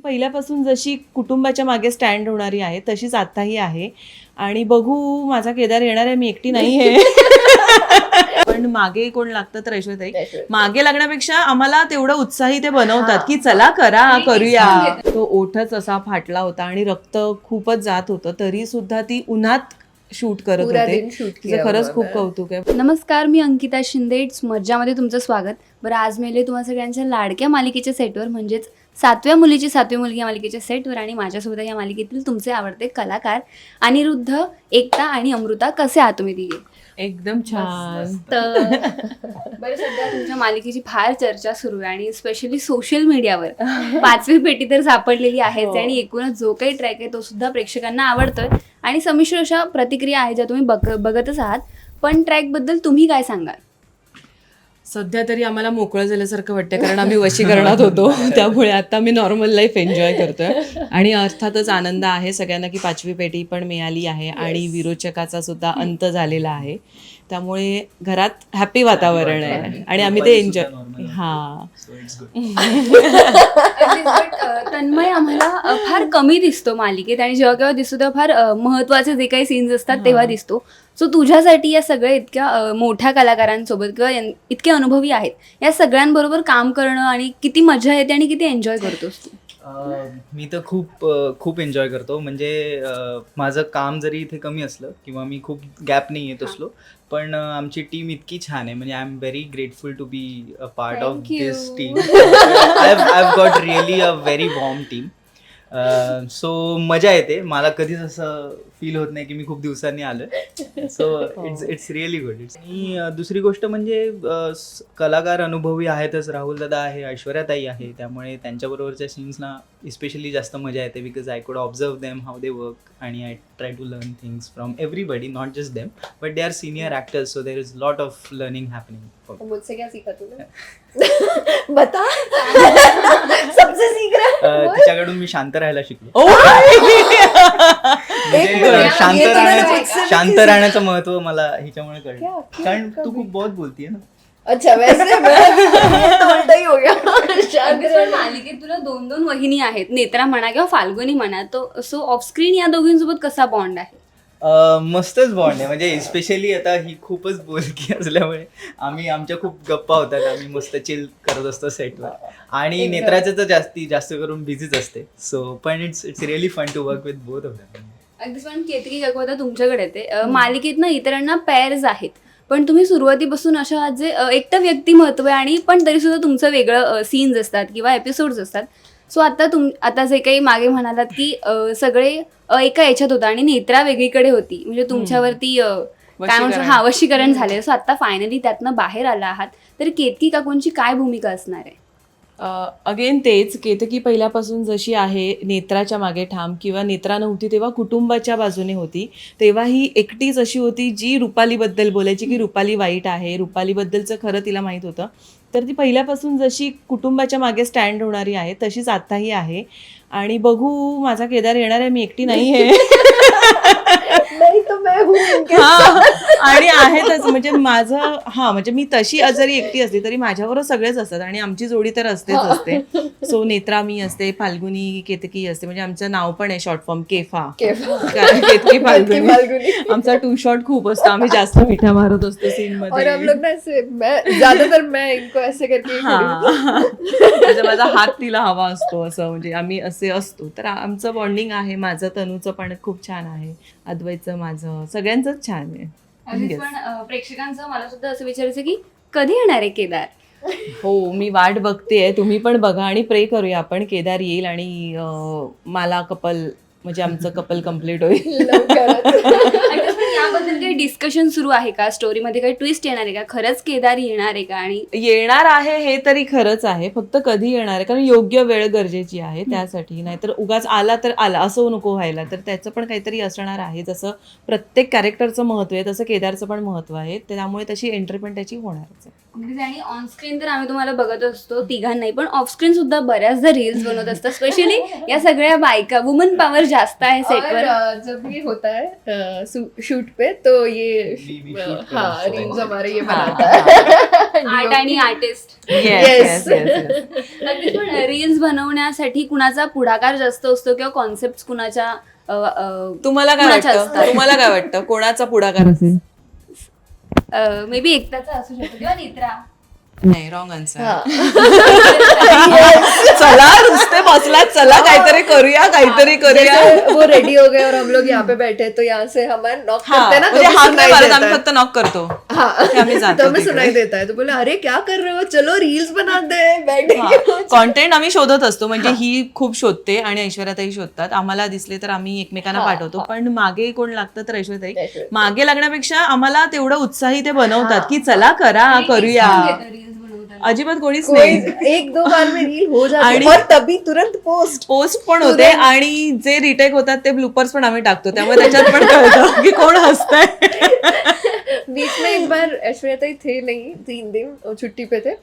ती पहिल्यापासून जशी कुटुंबाच्या मागे स्टँड होणारी आहे तशीच आताही आहे. आणि बघू माझा केदार येणार आहे मी एकटी नाही आहे. पण मागे कोण लागतं तर ऐश्वर्याताई मागे लागण्यापेक्षा आम्हाला तेवढं उत्साही ते बनवतात की चला करा करूया. तो ओठच असा फाटला होता आणि रक्त खूपच जात होतं. तरी सुद्धा ती उन्हात शूट करत होते. खरंच खूप. कौतुक आहे. नमस्कार मी अंकिता शिंदे. इट्स मज्जामध्ये तुमचं स्वागत. बरं आज मेले तुम्हा सगळ्यांच्या लाडक्या मालिकेच्या सेटवर म्हणजेच सातव्या मुलीची सातवी मुलगी या मालिकेच्या सेटवर आणि माझ्यासोबत या मालिकेतील तुमचे आवडते कलाकार अनिरुद्ध एकता आणि अमृता कसे आहात तुम्ही तिघे? एकदम छान. तर बरं सध्या तुमच्या मालिकेची फार चर्चा सुरू आहे आणि स्पेशली सोशल मीडियावर पाचवी पेटी तर सापडलेली आहेच हो. आणि एकूणच जो काही ट्रॅक आहे तो सुद्धा प्रेक्षकांना आवडतोय. आणि संमिश्र अशा प्रतिक्रिया आहेत ज्या तुम्ही बघ बघतच आहात. पण ट्रॅकबद्दल तुम्ही काय सांगाल? सध्या तरी आम्हाला मोकळं झाल्यासारखं वाटतं कारण आम्ही वशीकरणात होतो. त्यामुळे आता मी नॉर्मल लाईफ एन्जॉय करतोय. आणि अर्थातच आनंद आहे सगळ्यांना की पाचवी पेटी पण मिळाली आहे आणि विरोचकाचा सुद्धा अंत झालेला आहे. त्यामुळे घरात हॅपी वातावरण आहे. आणि आम्ही ते एन्जॉय हा. तन्मय आम्हाला फार कमी दिसतो मालिकेत आणि जेव्हा केव्हा दिसतो तेव्हा फार महत्त्वाचे जे काही सीन्स असतात तेव्हा दिसतो. सो तुझ्यासाठी या सगळ्या इतक्या मोठ्या कलाकारांसोबत किंवा इतके अनुभवी आहेत. या सगळ्यांबरोबर काम करणं आणि किती मजा येते आणि किती एन्जॉय करतोस तू? मी तर खूप खूप एन्जॉय करतो. म्हणजे माझं काम जरी इथे कमी असलं किंवा मी खूप गॅप नाही येत असलो पण आमची टीम इतकी छान आहे. म्हणजे I am very grateful to be a part of. This team I have got really a very warm team so मजा येते. मला कधीच असं फील होत नाही की मी खूप दिवसांनी आलो so it's it's really good it's आणि दुसरी गोष्ट म्हणजे कलाकार अनुभवी आहेतच. राहुल दादा आहे ऐश्वर्याताई आहे. त्यामुळे त्यांच्याबरोबरच्या सीन्सना इस्पेशली जास्त मजा येते because I could observe them how they work आणि I try to learn things from everybody not just them but they are senior actors so there is lot of learning happening मुझसे क्या सीखा तूने? बता। सबसे सीख रहा तिच्याकडून मी शांत राहायला शिकलो! म्हणजे, शांत राहण्याचं शांत राहण्याचं महत्त्व मला हिच्यामुळे क्या? कळलं? कारण तू? खूप बहुत बोलतीये ना. अच्छा वैसे ही गया. शांत। मालिकेत तुला दोन दोन वहिनी आहेत. नेत्रा म्हणा किंवा फाल्गुनी म्हणा तो सो ऑफस्क्रीन या दोघींसोबत कसा बॉन्ड आहे? मस्तच बॉन्ड आहे. म्हणजे स्पेशली आता ही खूपच बोलकी असल्यामुळे आम्ही आमच्या खूप गप्पा होतात. आम्ही मस्त चिल करत असतो सेटवर आणि. नेत्राचं तर जास्ती जास्त करून बिझीच असते. सो पण it's it's really fun to work with both of them अगदीच पण केतकी आता तुमच्याकडे येते. मालिकेत ना इतरांना पेअर्स आहेत. पण तुम्ही सुरुवातीपासून अशा जे एकटं व्यक्तिमत्व आहे आणि पण तरी सुद्धा तुमचं वेगळं सीन्स असतात किंवा एपिसोड्स असतात. सो आता तुम आता जे काही मागे म्हणालात की सगळे एका याच्यात होता आणि नेत्रा वेगळीकडे होती. म्हणजे तुमच्यावरती काय म्हणतो. हा वशीकरण. झाले सो आता फायनली त्यातनं बाहेर आला आहात. तर केतकी काकूंची काय भूमिका असणार आहे? अगेन तेच केतकी पहिल्यापासून जशी आहे नेत्राच्या मागे ठाम किंवा नेत्रा नव्हती तेव्हा कुटुंबाच्या बाजूने होती. तेव्हा ही एकटीच अशी होती जी रुपालीबद्दल बोलायची की रुपाली वाईट आहे. रुपालीबद्दलचं खरं तिला माहीत होतं. तर ती पहिल्यापासून जशी कुटुंबाच्या मागे स्टँड होणारी आहे तशीच आताही आहे. आणि बघू माझा केदार येणार आहे मी एकटी नाही आहे नहीं तो मैं हूँ उनके हा आणि आहेतच. म्हणजे माझं हा म्हणजे मी तशी जरी एकटी असली तरी माझ्याबरोबर सगळेच असतात आणि आमची जोडी तर असतेच असते. सो नेत्रा मी असते फाल्गुनी केतकी असते. म्हणजे आमचं नाव पण आहे शॉर्ट फॉर्म केफा. केफा. कारण केतकी फाल्गुनी. फाल्गुनी. आमचा टू शॉर्ट खूप असतो. आम्ही जास्त मिठा मारत असतो सीन और हममध्ये लोग ना ऐसे मैं ज्यादातर मैं इनको ऐसे करके ही खड़ी हूँ। हा. म्हणजे माझा हात तिला हवा असतो असं म्हणजे आम्ही असे असतो. तर आमचं बॉन्डिंग आहे माझं तनूचं पण खूप छान आहे अद्वैतचं माझं सगळ्यांचंच छान आहे. पण प्रेक्षकांचं मला सुद्धा असं विचारायचं की कधी येणार आहे केदार? हो मी वाट बघतेय तुम्ही पण बघा आणि प्रे करूया आपण केदार येईल आणि मला कपल म्हणजे आमचं कपल कंप्लीट होईल. लवकरच. अगदीच पण याबद्दल काही डिस्कशन सुरू आहे का? स्टोरीमध्ये काही ट्विस्ट येणार आहे का? खरंच केदार येणार आहे का? आणि येणार आहे हे तरी खरंच आहे. फक्त कधी येणार आहे? कारण योग्य वेळ गरजेची आहे त्यासाठी. नाहीतर उगाच आला तर आला. असं नको व्हायला. तर त्याचं पण काहीतरी असणार आहे. जसं प्रत्येक कॅरेक्टरचं महत्त्व आहे तसं केदारचं पण महत्त्व आहे. त्यामुळे तशी एंट्री पण त्याची होणारच आहे. आणि ऑन स्क्रीन तर आम्ही तुम्हाला बघत असतो तिघांनाही. पण ऑफ स्क्रीन सुद्धा बऱ्याचदा रील्स बनवत असतात. स्पेशली या सगळ्या बायका. वुमन पॉवर जास्त आहे सेटवर जब ये होता है शूट पे तो ये हाँ. रील्स हमारे ये बनाता आर्ट आणि आर्टिस्ट पण रील्स बनवण्यासाठी कुणाचा पुढाकार जास्त असतो किंवा कॉन्सेप्ट कुणाच्या तुम्हाला काय वाटतं? तुम्हाला काय वाटतं? कोणाचा पुढाकार असेल? मे बी एकट्याचा असू शकतो किंवा नेत्रा. नाही रॉंग आन्सर हाँ. चला नुसते बसला चला काहीतरी करूया काहीतरी करूया जैसे वो रेडी हो गए और हम लोग यहाँ पे बैठे तो यहाँ से हमारे नॉक हा करते हैं ना म्हणजे तो हात भी नाही मारत आम्ही फक्त नॉक करतो. हाँ. ते आम्ही जातो तो हमें. सुनाई देता है तो बोले अरे क्या कर रहे हो? चलो रील्स बनाते बैठे कॉन्टेंट आम्ही शोधत असतो म्हणजे ही. खूप शोधते आणि ऐश्वर्याताई शोधतात. आम्हाला दिसले तर आम्ही एकमेकांना पाठवतो पण मागे कोण लागतं तर ऐश्वर्याताई. मागे लागण्यापेक्षा आम्हाला तेवढं उत्साही ते बनवतात की चला करा करूया. अजिबात कोणीच नाही. एक दो बार में रील हो जाती. आणि- और तभी तुरंत पोस्ट पोस्ट पण होते आणि जे रिटेक होतात ते ब्लूपर्स पण आम्ही टाकतो. त्यामुळे त्याच्यात पण कळतं की कोण हसतंय. बीच में एक बार ऐश्वर्या थे नहीं तीन दिन छुट्टी पे थे.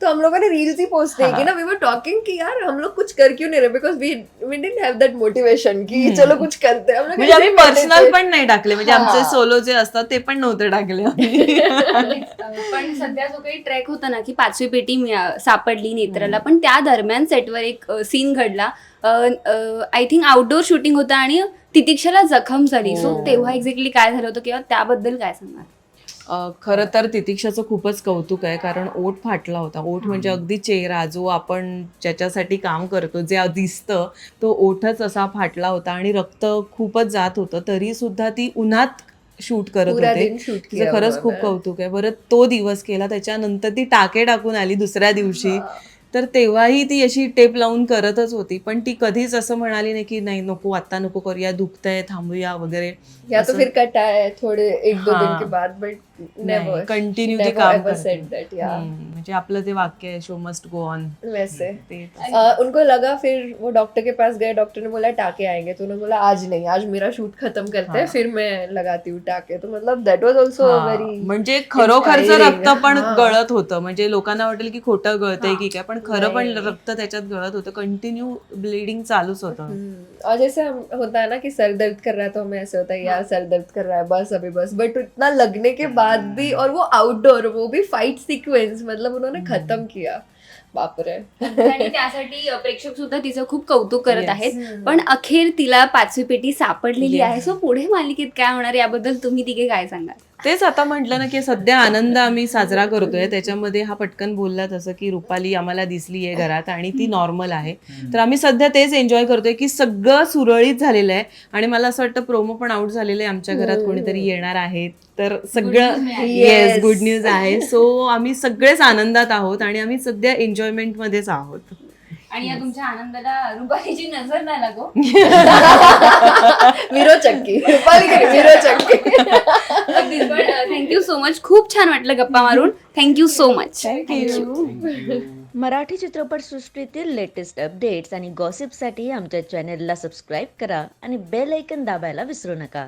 तो हम लोगों ने रील्स ही पोस्ट नहीं की ना वी वर टॉकिंग कि यार हम लोग कुछ कर क्यों नहीं रहे because we we didn't have that motivation कि चलो कुछ करते हैं। हम लोग म्हणजे आम्ही ही। पर्सनल. पण नाही टाकले म्हणजे आमचे सोलो जे असतात ते पण नव्हते टाकले पण सध्या जो काही ट्रॅक होता ना की पाचवी पेटी सापडली नेत्राला पण त्या दरम्यान सेटवर एक सीन घडला. आय थिंक आउटडोर शूटिंग होतं आणि तितिक्षाला जखम झाली. सो तेव्हा एक्झॅक्टली काय झालं होतं किंवा त्याबद्दल काय सांगणार खरं तर तितिक्षाचं खूपच कौतुक आहे कारण ओठ फाटला होता. ओठ म्हणजे अगदी चेहरा जो आपण ज्याच्यासाठी काम करतो जे दिसतं तो ओठच असा फाटला होता आणि रक्त खूपच जात होतं. तरी सुद्धा ती उन्हात शूट करत होते. तिचं खरंच खूप. कौतुक आहे. बरं तो दिवस केला. त्याच्यानंतर ती टाके टाकून आली दुसऱ्या दिवशी. तर तेव्हाही ती अशी टेप लावून करतच होती. पण ती कधीच असं म्हणाली नाही की नाही नको आता नको करूया दुखतंय थांबूया वगैरे. या तो फिर कट थोड़े एक दो दिन. के बाद बट नेवर कंटिन्यू ते काम म्हणजे आपलं ते वाक्य आहे शो मस्ट गो ऑन वैसे. उनको लगा फिर वो डॉक्टर के पास गए डॉक्टर ने बोला टाके आएंगे. तो उन्होंने बोला आज नहीं आज मेरा शूट खत्म करते हैं फिर मैं लगाती हूँ टाके. तो मतलब दैट वाज आल्सो हा, वेरी म्हणजे खरोखरचं. रक्त पण. गळत होतं. म्हणजे लोकांना वाटेल की खोटं गळतंय की काय पण खरं पण रक्त त्याच्यात गळत होतं. कंटिन्यू ब्लिडिंग चालूच होतं. और जैसे हम होता है ना कि सर दर्द कर रहा है तो हमें ऐसे होता है यार सर दर्द कर रहा है बस अभी बस. बट इतना लगने के बाद भी और वो आउटडोर वो भी फाइट सीक्वेंस मतलब उन्होंने खत्म किया। बाप रे. आणि त्यासाठी प्रेक्षक सुद्धा तिचं खूप कौतुक करत आहेत. पण अखेर तिला पाचवी पेटी सापडलेली आहे. सो पुढे मालिकेत काय होणार याबद्दल तुम्ही तिघे काय सांगाल? तेच आता म्हटलं ना की सध्या आनंद आम्ही साजरा करतोय. त्याच्यामध्ये हा पटकन बोलला तसं की रुपाली आम्हाला दिसली आहे घरात आणि ती नॉर्मल आहे. तर आम्ही सध्या तेच एन्जॉय करतोय की सगळं सुरळीत झालेलं आहे. आणि मला असं वाटतं प्रोमो पण आउट झालेलं आहे. आमच्या घरात कोणीतरी येणार आहेत तर सगळं येस गुड न्यूज आहे. सो आम्ही सगळेच आनंदात आहोत आणि आम्ही सध्या एन्जॉयमेंट मध्येच आहोत. आणि या तुमच्या आनंदाला रुपालीची नजर नाही लागो. वीरो चक्की रुपाली की. वीरो चक्की थँक्यू सो मच खूप छान वाटलं गप्पा मारून. Thank you so much thank you Marathi चित्रपटसृष्टीतील लेटेस्ट अपडेट्स आणि गॉसिपसाठी आमच्या चॅनेलला सबस्क्राईब करा आणि बेल ऐकन दाबायला विसरू नका.